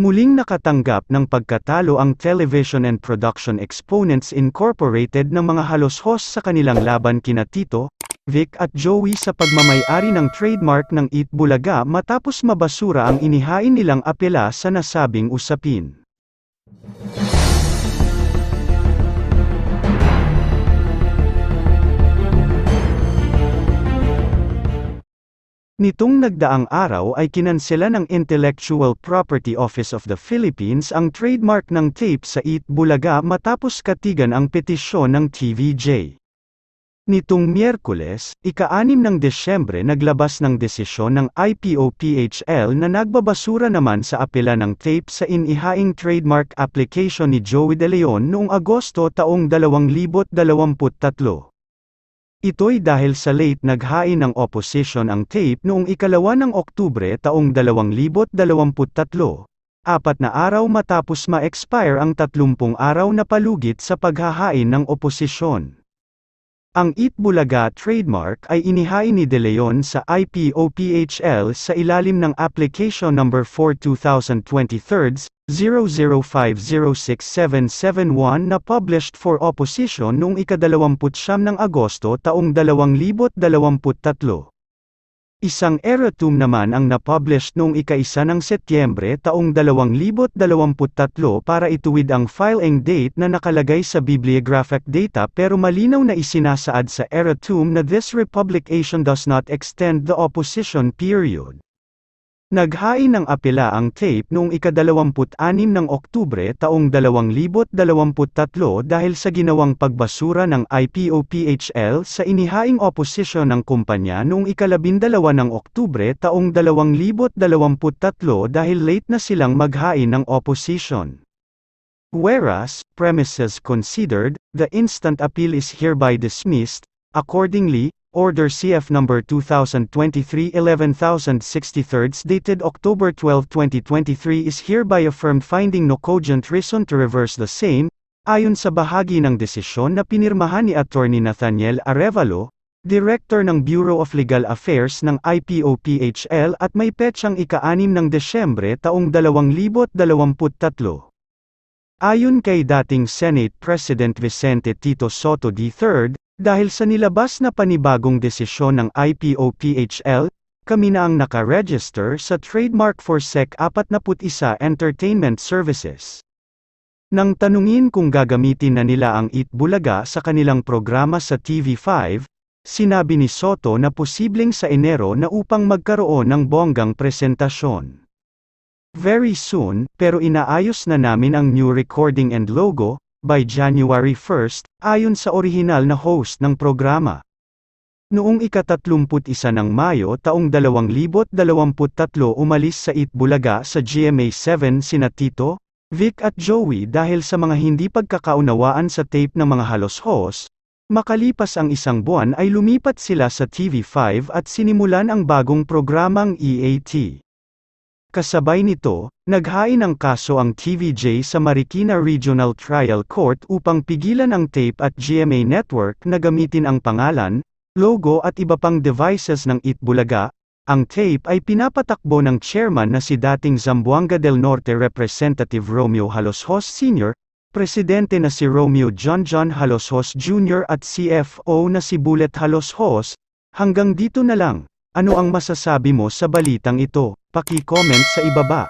Muling nakatanggap ng pagkatalo ang Television and Production Exponents Incorporated ng mga halos host sa kanilang laban kina Tito, Vic at Joey sa pagmamayari ng trademark ng Eat Bulaga matapos mabasura ang inihain nilang apela sa nasabing usapin. Nitong nagdaang araw ay kinansela ng Intellectual Property Office of the Philippines ang trademark ng tape sa Eat Bulaga matapos katigan ang petisyon ng TVJ. Nitong Miyerkules, ika-anim ng Desyembre naglabas ng desisyon ng IPO-PHL na nagbabasura naman sa apela ng tape sa inihaing trademark application ni Joey De Leon noong Agosto taong 2023. Ito'y dahil sa late naghain ng opposition ang tape noong ikalawa ng Oktubre taong 2023, apat na araw matapos ma-expire ang 30 araw na palugit sa paghahain ng oposisyon. Ang Eat Bulaga trademark ay inihain ni De Leon sa IPO-PHL sa ilalim ng Application Number 4 2023 00506771 na published for opposition noong ikadalawamputsyam ng Agosto taong 2023. Isang erratum naman ang napublish noong ika-isa ng Setyembre taong 2023 para ituwid ang filing date na nakalagay sa bibliographic data pero malinaw na isinasaad sa erratum na this republication does not extend the opposition period. Naghain ng apela ang tape noong ikadalawamput-anim ng Oktubre taong 2023 dahil sa ginawang pagbasura ng IPO-PHL sa inihaing oposisyon ng kumpanya noong ikalabindalawa ng Oktubre taong 2023 dahil late na silang maghain ng opposition. Whereas, premises considered, the instant appeal is hereby dismissed, accordingly, Order CF number 2023-11063 dated October 12, 2023 is hereby affirmed finding no cogent reason to reverse the same, ayon sa bahagi ng desisyon na pinirmahan ni Attorney Nathaniel Arevalo, Director ng Bureau of Legal Affairs ng IPO-PHL at may petsang ika-6 ng Desyembre taong 2023. Ayon kay dating Senate President Vicente Tito Soto III, dahil sa nilabas na panibagong desisyon ng IPO-PHL, kami na ang nakaregister sa trademark for SEC 41 Entertainment Services. Nang tanungin kung gagamitin na nila ang Eat Bulaga sa kanilang programa sa TV5, sinabi ni Soto na posibleng sa Enero na upang magkaroon ng bonggang presentasyon. Very soon, pero inaayos na namin ang new recording and logo, by January 1, ayon sa orihinal na host ng programa. Noong ikatatlumput-isa ng Mayo taong 2023 umalis sa Itbulaga sa GMA7 sina Tito, Vic at Joey dahil sa mga hindi pagkakaunawaan sa tape ng mga halos host, makalipas ang isang buwan ay lumipat sila sa TV5 at sinimulan ang bagong programang EAT. Kasabay nito, naghain ng kaso ang TVJ sa Marikina Regional Trial Court upang pigilan ang tape at GMA Network na gamitin ang pangalan, logo at iba pang devices ng Itbulaga. Ang tape ay pinapatakbo ng chairman na si dating Zamboanga del Norte Representative Romeo Haloshos Sr., presidente na si Romeo John John Haloshos Jr. at CFO na si Bullet Haloshos. Hanggang dito na lang. Ano ang masasabi mo sa balitang ito? Paki-comment sa ibaba.